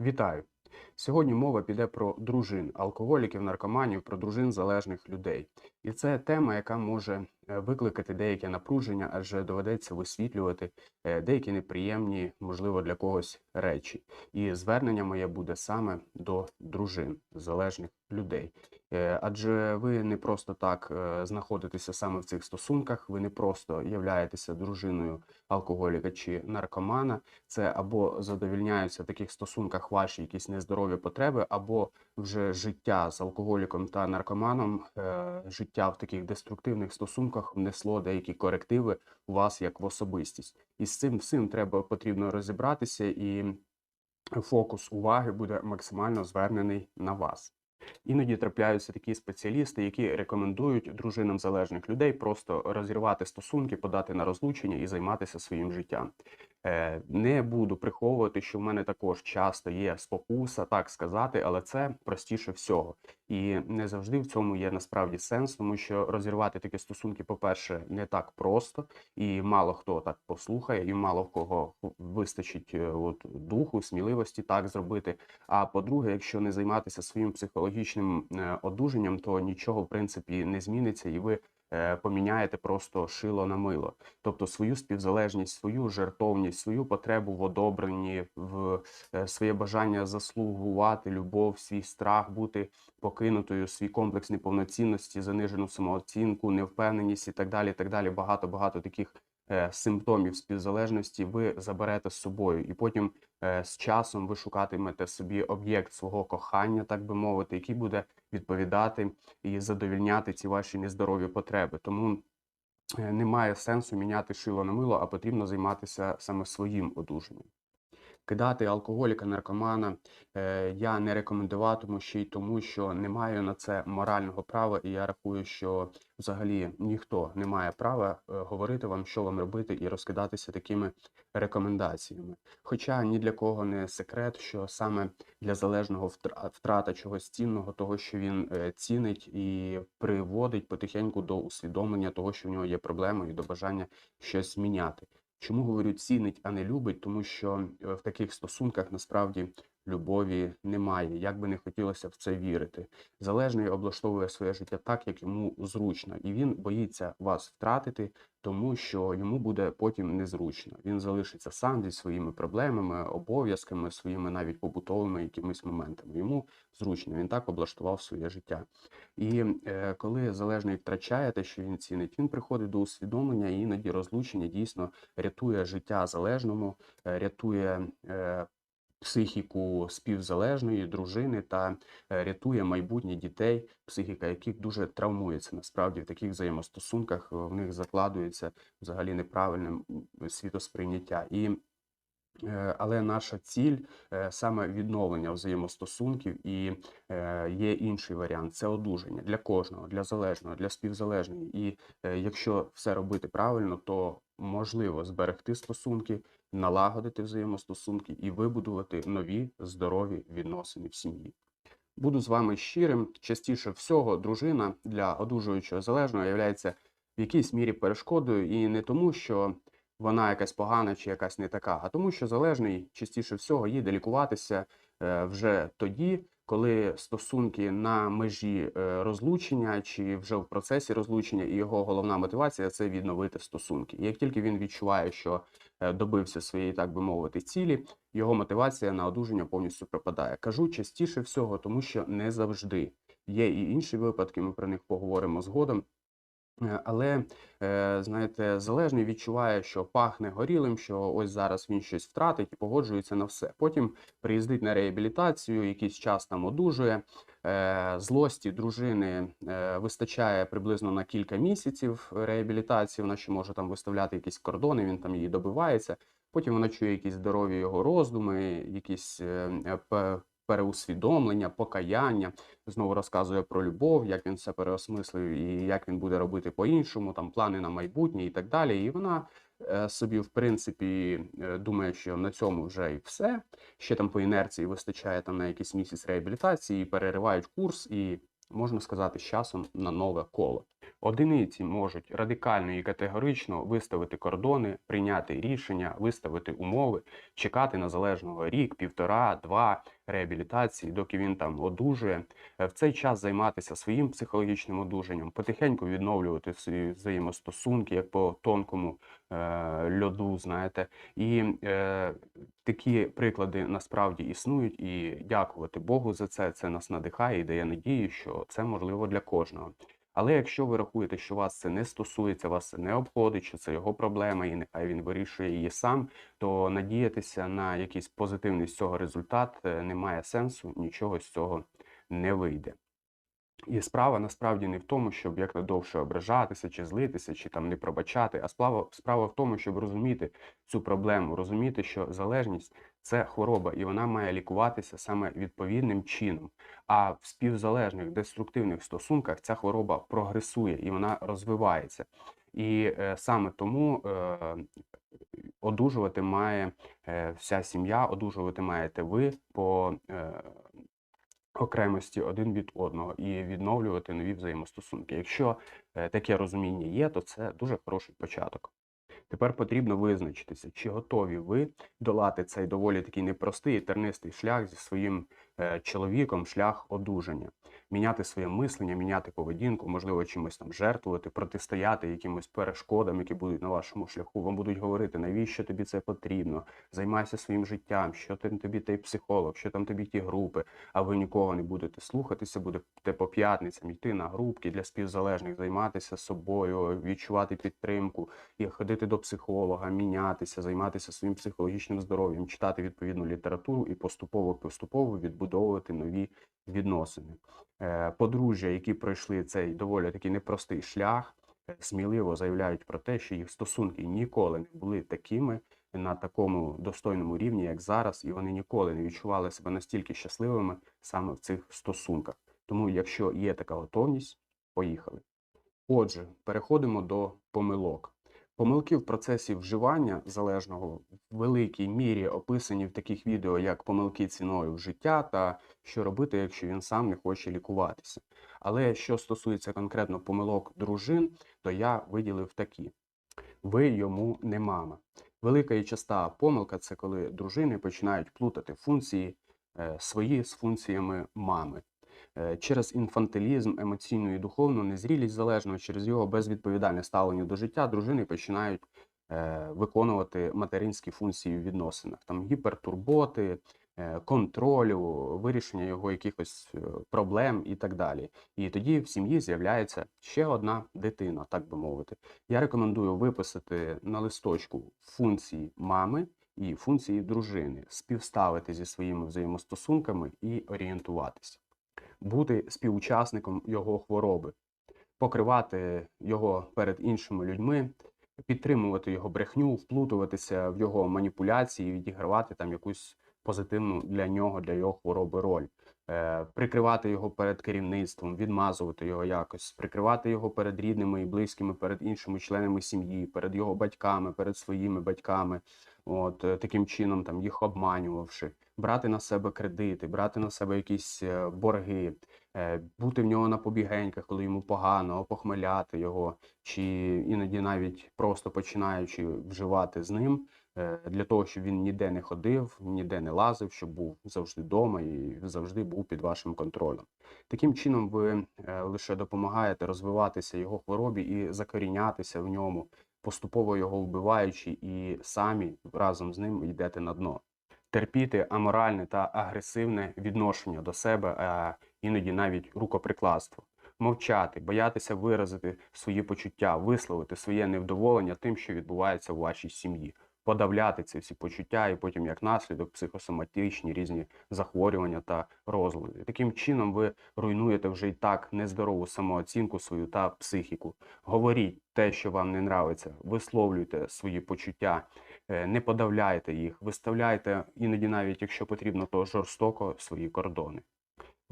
Вітаю! Сьогодні мова піде про дружин, алкоголіків, наркоманів, про дружин залежних людей. І це тема, яка може е, викликати деяке напруження, адже доведеться висвітлювати е, деякі неприємні, можливо, для когось речі. І звернення моє буде саме до дружин залежних людей. Е, Адже ви не просто так е, знаходитеся саме в цих стосунках, ви не просто являєтеся дружиною алкоголіка чи наркомана. Це або задовільняються в таких стосунках ваші якісь нездорові потреби, або вже життя з алкоголіком та наркоманом, е, життя в таких деструктивних стосунках внесло деякі корективи у вас як в особистість. І з цим всім треба потрібно розібратися, і фокус уваги буде максимально звернений на вас. Іноді трапляються такі спеціалісти, які рекомендують дружинам залежних людей просто розірвати стосунки, подати на розлучення і займатися своїм життям. Е, Не буду приховувати, що в мене також часто є спокуса, так сказати, але це простіше всього. І не завжди в цьому є насправді сенс, тому що розірвати такі стосунки, по-перше, не так просто, і мало хто так послухає, і мало в кого вистачить е, от, духу, сміливості так зробити. А по-друге, якщо не займатися своїм психологічним е, одужанням, то нічого в принципі не зміниться, і ви поміняєте просто шило на мило. Тобто свою співзалежність, свою жертовність, свою потребу в одобренні, в е, своє бажання заслугувати любов, свій страх бути покинутою, свій комплекс неповноцінності, занижену самооцінку, невпевненість і так далі. і так далі. Багато багато таких е, симптомів співзалежності ви заберете з собою, і потім е, з часом ви шукатимете собі об'єкт свого кохання, так би мовити, який буде відповідати і задовільняти ці ваші нездорові потреби. Тому е, немає сенсу міняти шило на мило, а потрібно займатися саме своїм одужанням. Кидати алкоголіка, наркомана е, я не рекомендуватиму ще й тому, що не маю на це морального права, і я рахую, що взагалі ніхто не має права е, говорити вам, що вам робити, і розкидатися такими рекомендаціями. Хоча ні для кого не секрет, що саме для залежного втра- втрата чогось цінного, того, що він е, цінить і приводить потихеньку до усвідомлення того, що в нього є проблеми, і до бажання щось зміняти. Чому говорю цінить, а не любить? Тому що е, в таких стосунках насправді любові немає. Як би не хотілося в це вірити. Залежний облаштовує своє життя так, як йому зручно, і він боїться вас втратити, тому що йому буде потім незручно. Він залишиться сам зі своїми проблемами, обов'язками, своїми навіть побутовими якимись моментами. Йому зручно, він так облаштував своє життя. І е, коли залежний втрачає те, що він цінить, він приходить до усвідомлення, і іноді розлучення дійсно рятує життя залежному, е, рятує е, психіку співзалежної дружини та е, рятує майбутнє дітей, психіка яких дуже травмується насправді в таких взаємостосунках. В них закладується взагалі неправильне світосприйняття. І Але наша ціль е, саме відновлення взаємостосунків, і е, є інший варіант це одужання для кожного, для залежного, для співзалежної. І е, якщо все робити правильно, то можливо зберегти стосунки, налагодити взаємостосунки і вибудувати нові здорові відносини в сім'ї. Буду з вами щирим. Частіше всього, дружина для одужуючого залежного є в якійсь мірі перешкодою, і не тому, що вона якась погана чи якась не така, а тому, що залежний частіше всього їде лікуватися е, вже тоді, коли стосунки на межі е, розлучення чи вже в процесі розлучення, і його головна мотивація це відновити стосунки. Як тільки він відчуває, що е, добився своєї, так би мовити, цілі, його мотивація на одужання повністю пропадає. Кажу частіше всього, тому що не завжди є і інші випадки. Ми про них поговоримо згодом. Е, Але, е, знаєте, залежний відчуває, що пахне горілим, що ось зараз він щось втратить і погоджується на все. Потім приїздить на реабілітацію, якийсь час там одужує. Е, Злості дружини вистачає приблизно на кілька місяців реабілітації. Вона ще може там виставляти якісь кордони, він там її добивається. Потім вона чує якісь здорові його роздуми, якісь переусвідомлення, покаяння. Знову розказує про любов, як він все переосмислив і як він буде робити по-іншому, там плани на майбутнє і так далі. І вона е, собі, в принципі, е, думає, що на цьому вже і все. Ще там по інерції вистачає там на якийсь місяць реабілітації, переривають курс і можна сказати, з часом на нове коло. Одиниці можуть радикально і категорично виставити кордони, прийняти рішення, виставити умови, чекати на залежного рік, півтора, два реабілітації, доки він там одужує. Е, В цей час займатися своїм психологічним одужанням, потихеньку відновлювати свої взаємостосунки, як по тонкому е, льоду, знаєте. І е, такі приклади насправді існують, і дякувати Богу за це. Це нас надихає і дає надію, що це можливо для кожного. Але якщо ви рахуєте, що вас це не стосується, вас це не обходить, що це його проблема, і нехай він вирішує її сам, то надіятися на якийсь позитивний з цього результат е, немає сенсу, нічого з цього не вийде. І справа насправді не в тому, щоб якнайдовше ображатися, чи злитися, чи там не пробачати, а справа, справа в тому, щоб розуміти цю проблему, розуміти, що залежність це хвороба, і вона має лікуватися саме відповідним чином. А в співзалежних деструктивних стосунках ця хвороба прогресує і вона розвивається. І е, саме тому е, одужувати має е, вся сім'я, одужувати маєте ви по е, окремості один від одного і відновлювати нові взаємостосунки. Якщо е, таке розуміння є, то це дуже хороший початок. Тепер потрібно визначитися, чи готові ви долати цей доволі такий непростий і тернистий шлях зі своїм е, чоловіком, шлях одужання, міняти своє мислення, міняти поведінку, можливо, чимось там жертвувати, протистояти якимось перешкодам, які будуть на вашому шляху. Вам будуть говорити, навіщо тобі це потрібно, займайся своїм життям, що там тобі той психолог, що там тобі ті групи, а ви нікого не будете слухатися, будете по п'ятницям йти на групки для співзалежних, займатися собою, відчувати підтримку і ходити до психолога, мінятися, займатися своїм психологічним здоров'ям, читати відповідну літературу і поступово поступово відбудовувати нові відносини. Е, Подружжя, які пройшли цей доволі такий непростий шлях, е, сміливо заявляють про те, що їх стосунки ніколи не були такими на такому достойному рівні, як зараз, і вони ніколи не відчували себе настільки щасливими саме в цих стосунках. Тому, якщо є така готовність, поїхали. Отже, переходимо до помилок. Помилки в процесі вживання залежного в великій мірі описані в таких відео, як помилки ціною в життя та що робити, якщо він сам не хоче лікуватися. Але що стосується конкретно помилок дружин, то я виділив такі: ви йому не мама. Велика і часта помилка це коли дружини починають плутати функції е, свої з функціями мами. Е, Через інфантилізм, емоційну і духовну незрілість залежно через його безвідповідальне ставлення до життя, дружини починають е, виконувати материнські функції в відносинах, там гіпертурботи, е, контролю, вирішення його якихось проблем і так далі. І тоді в сім'ї з'являється ще одна дитина, так би мовити. Я рекомендую виписати на листочку функції мами і функції дружини, співставити зі своїми взаємостосунками і орієнтуватися бути співучасником його хвороби, покривати його перед іншими людьми, підтримувати його брехню, вплутуватися в його маніпуляції, відігравати там якусь позитивну для нього, для його хвороби роль, е, прикривати його перед керівництвом, відмазувати його якось, прикривати його перед рідними і близькими, перед іншими членами сім'ї, перед його батьками, перед своїми батьками. От е, таким чином, там їх обманювавши, брати на себе кредити, брати на себе якісь е, борги, е, бути в нього на побігеньках, коли йому погано, опохмеляти його, чи іноді навіть просто починаючи вживати з ним для того, щоб він ніде не ходив, ніде не лазив, щоб був завжди вдома і завжди був під вашим контролем. Таким чином, ви лише допомагаєте розвиватися його хворобі і закорінятися в ньому, поступово його вбиваючи, і самі разом з ним йдете на дно. Терпіти аморальне та агресивне відношення до себе, а іноді навіть рукоприкладство. Мовчати, боятися виразити свої почуття, висловити своє невдоволення тим, що відбувається в вашій сім'ї, подавляти ці всі почуття і потім, як наслідок, психосоматичні різні захворювання та розлади. Таким чином, ви руйнуєте вже і так нездорову самооцінку свою та психіку. Говоріть те, що вам не нравиться, висловлюйте свої почуття, е, не подавляйте їх, виставляйте іноді, навіть якщо потрібно, то жорстоко свої кордони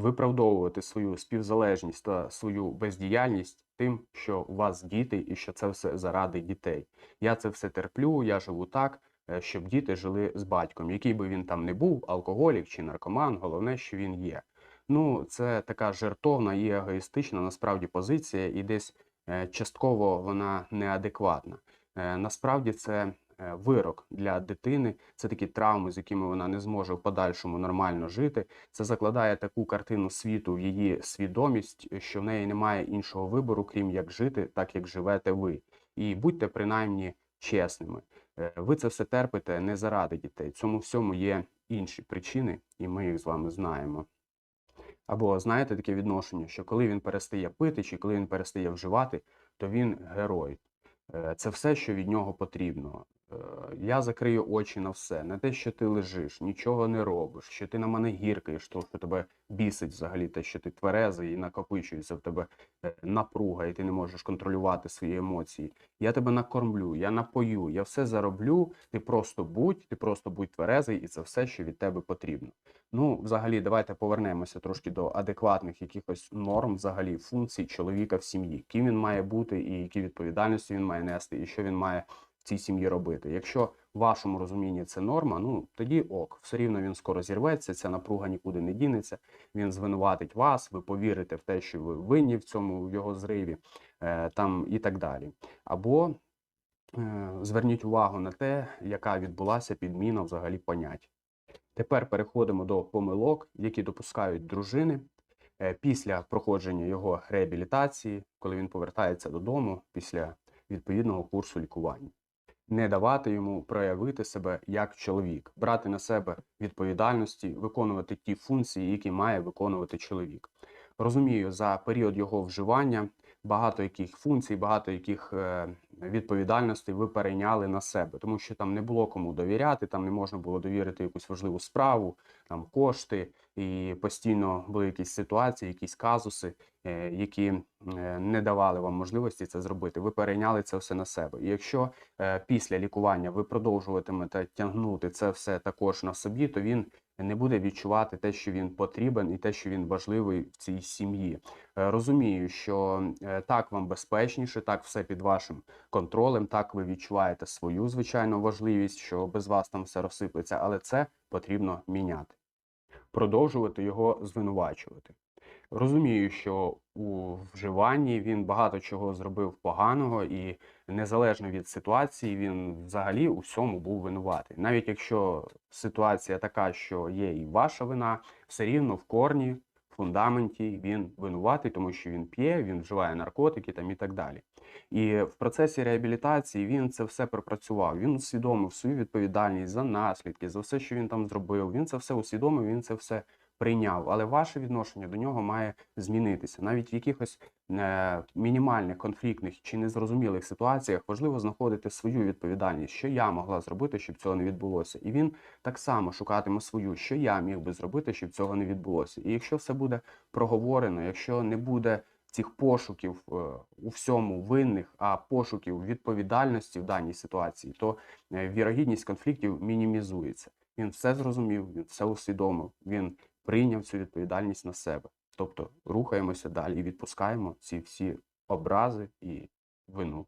виправдовувати свою співзалежність та свою бездіяльність тим, що у вас діти і що це все заради дітей. Я це все терплю, я живу так, е, щоб діти жили з батьком, який би він там не був, алкоголік чи наркоман, головне, що він є. Ну, це така жертовна і егоїстична насправді позиція, і десь е, частково вона неадекватна. Е, Насправді це вирок для дитини, це такі травми, з якими вона не зможе в подальшому нормально жити. Це закладає таку картину світу в її свідомість, що в неї немає іншого вибору, крім як жити, так як живете ви. І будьте принаймні чесними. Е, Ви це все терпите не заради дітей. Цьому всьому є інші причини, і ми їх з вами знаємо. Або знаєте таке відношення, що коли він перестає пити чи коли він перестає вживати, то він герой. Е, Це все, що від нього потрібно. Е, Я закрию очі на все, на те, що ти лежиш, нічого не робиш, що ти на мене гіркаєш, що тебе бісить взагалі те, що ти тверезий і накопичується в тебе е, напруга, і ти не можеш контролювати свої емоції. Я тебе накормлю, я напою, я все зароблю. Ти просто будь, ти просто будь тверезий, і це все, що від тебе потрібно. Ну, взагалі, давайте повернемося трошки до адекватних якихось норм, взагалі, функцій чоловіка в сім'ї, ким він має бути, і які відповідальності він має нести, і що він має цій сім'ї робити. Якщо в вашому розумінні це норма, ну тоді ок, все рівно він скоро зірветься, ця напруга нікуди не дінеться. Він звинуватить вас, ви повірите в те, що ви винні в цьому в його зриві, е, там і так далі. Або е, зверніть увагу на те, яка відбулася підміна взагалі понять. Тепер переходимо до помилок, які допускають дружини е, після проходження його реабілітації, коли він повертається додому після відповідного курсу лікування. Не давати йому проявити себе як чоловік, брати на себе відповідальності, виконувати ті функції, які має виконувати чоловік. Розумію, за період його вживання багато яких функцій, багато яких е, відповідальностей ви перейняли на себе, тому що там не було кому довіряти, там не можна було довірити якусь важливу справу, там кошти, і постійно були якісь ситуації, якісь казуси, е, які е, не давали вам можливості це зробити. Ви перейняли це все на себе. І якщо е, після лікування ви продовжуватимете тягнути це все також на собі, то він не буде відчувати те, що він потрібен, і те, що він важливий в цій сім'ї. Розумію, що так вам безпечніше, так все під вашим контролем, так ви відчуваєте свою звичайну важливість, що без вас там все розсиплеться, але це потрібно міняти, продовжувати його звинувачувати. Розумію, що у вживанні він багато чого зробив поганого, і незалежно від ситуації, він взагалі у всьому був винуватий. Навіть якщо ситуація така, що є і ваша вина, все рівно в корні, фундаменті він винуватий, тому що він п'є, він вживає наркотики там і так далі. І в процесі реабілітації він це все пропрацював. Він усвідомив свою відповідальність за наслідки, за все, що він там зробив. Він це все усвідомив, він це все прийняв. Але ваше відношення до нього має змінитися. Навіть в якихось е, мінімальних конфліктних чи незрозумілих ситуаціях важливо знаходити свою відповідальність, що я могла зробити, щоб цього не відбулося. І він так само шукатиме свою, що я міг би зробити, щоб цього не відбулося. І якщо все буде проговорено, якщо не буде цих пошуків е, у всьому винних, а пошуків відповідальності в даній ситуації, то е, вірогідність конфліктів мінімізується. Він все зрозумів, він все усвідомив, він прийняв цю відповідальність на себе. Тобто рухаємося далі і відпускаємо ці всі образи і вину.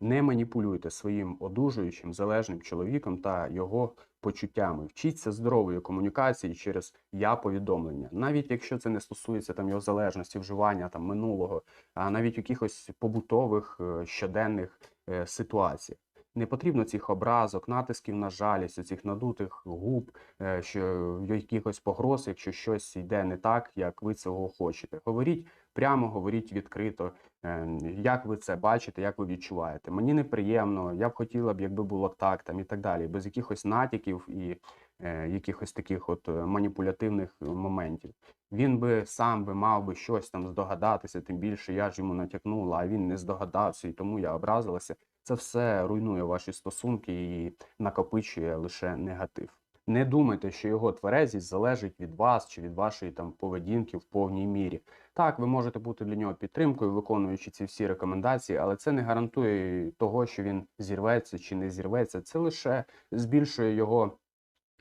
Не маніпулюйте своїм одужуючим залежним чоловіком та його почуттями. Вчіться здорової комунікації через я-повідомлення, навіть якщо це не стосується там його залежності, вживання там минулого, а навіть якихось побутових е, щоденних е, ситуаціях. Не потрібно цих образок, натисків на жалість, цих надутих губ, е, що якихось погроз, якщо щось йде не так, як ви цього хочете. Говоріть прямо, говоріть відкрито, е, як ви це бачите, як ви відчуваєте. Мені неприємно, я б хотіла б, якби було так, там і так далі, без якихось натяків і е, якихось таких от е, маніпулятивних моментів. Він би сам би мав би щось там здогадатися, тим більше я ж йому натякнула, а він не здогадався, і тому я образилася. Це все руйнує ваші стосунки і накопичує лише негатив. Не думайте, що його тверезість залежить від вас чи від вашої там поведінки в повній мірі. Так, ви можете бути для нього підтримкою, виконуючи ці всі рекомендації, але це не гарантує того, що він зірветься чи не зірветься. Це лише збільшує його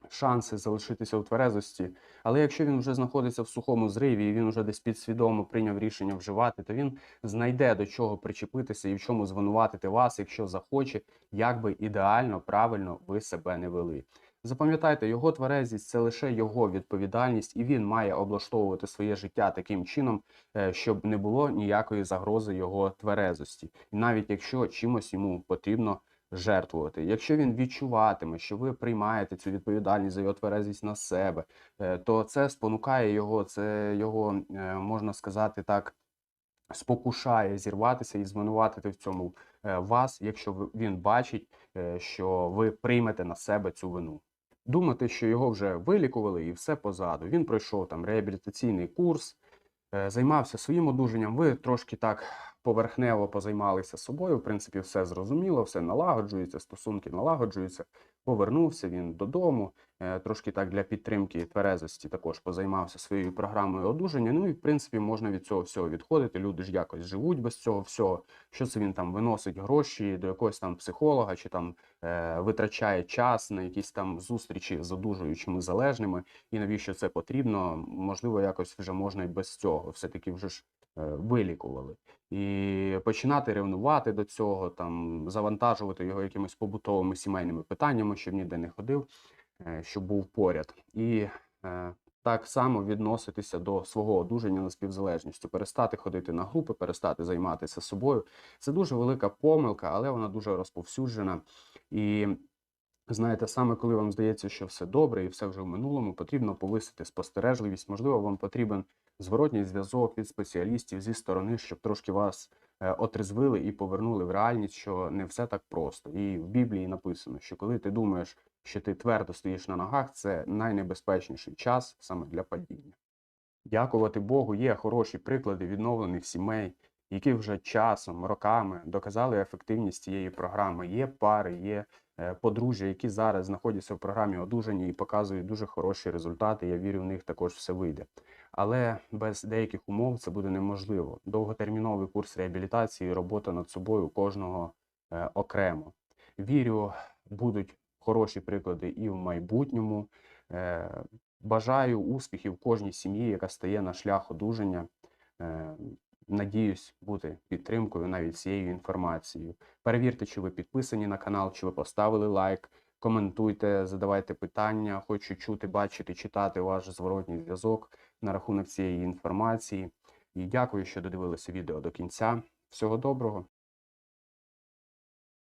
шанси залишитися у тверезості. Але якщо він вже знаходиться в сухому зриві і він вже десь підсвідомо прийняв рішення вживати, то він знайде до чого причепитися і в чому звинуватити вас, якщо захоче, як би ідеально, правильно ви себе не вели. Запам'ятайте, його тверезість це лише його відповідальність, і він має облаштовувати своє життя таким чином, е, щоб не було ніякої загрози його тверезості. І навіть якщо чимось йому потрібно жертвувати, якщо він відчуватиме, що ви приймаєте цю відповідальність за його тверезість на себе, е, то це спонукає його, це його е, можна сказати так. Спокушає зірватися і звинуватити в цьому е, вас, якщо він бачить, що ви приймете на себе цю вину. Думати, що його вже вилікували і все позаду. Він пройшов там реабілітаційний курс, займався своїм одужанням. Ви трошки так поверхнево позаймалися собою. В принципі, все зрозуміло, все налагоджується, стосунки налагоджуються. Повернувся він додому, е, трошки так для підтримки тверезості також позаймався своєю програмою одужання. Ну і в принципі можна від цього всього відходити. Люди ж якось живуть без цього всього. Що це він там виносить гроші до якогось там психолога чи там е, витрачає час на якісь там зустрічі з одужуючими залежними, і навіщо це потрібно? Можливо, якось вже можна і без цього. Все-таки вже ж вилікували. І починати ревнувати до цього, там завантажувати його якимись побутовими сімейними питаннями, щоб ніде не ходив, е, щоб був поряд. І е, так само відноситися до свого одужання на співзалежністю, перестати ходити на групи, перестати займатися собою. Це дуже велика помилка, але вона дуже розповсюджена. І знаєте, саме коли вам здається, що все добре і все вже в минулому, потрібно повисити спостережливість. Можливо, вам потрібен зворотній зв'язок від спеціалістів зі сторони, щоб трошки вас е, отрезвили і повернули в реальність, що не все так просто. І в Біблії написано, що коли ти думаєш, що ти твердо стоїш на ногах, це найнебезпечніший час саме для падіння. Дякувати Богу, є хороші приклади відновлених сімей, які вже часом, роками доказали ефективність цієї програми. Є пари, є е, подружжя, які зараз знаходяться в програмі одужання і показують дуже хороші результати. Я вірю, в них також все вийде. Але без деяких умов це буде неможливо. Довготерміновий курс реабілітації, робота над собою кожного е, окремо. Вірю, будуть хороші приклади і в майбутньому. Е, Бажаю успіхів кожній сім'ї, яка стає на шлях одужання. Е, Надіюсь бути підтримкою навіть цією інформацією. Перевірте, чи ви підписані на канал, чи ви поставили лайк, коментуйте, задавайте питання. Хочу чути, бачити, читати ваш зворотній зв'язок на рахунок цієї інформації. І дякую, що додивилися відео до кінця. Всього доброго!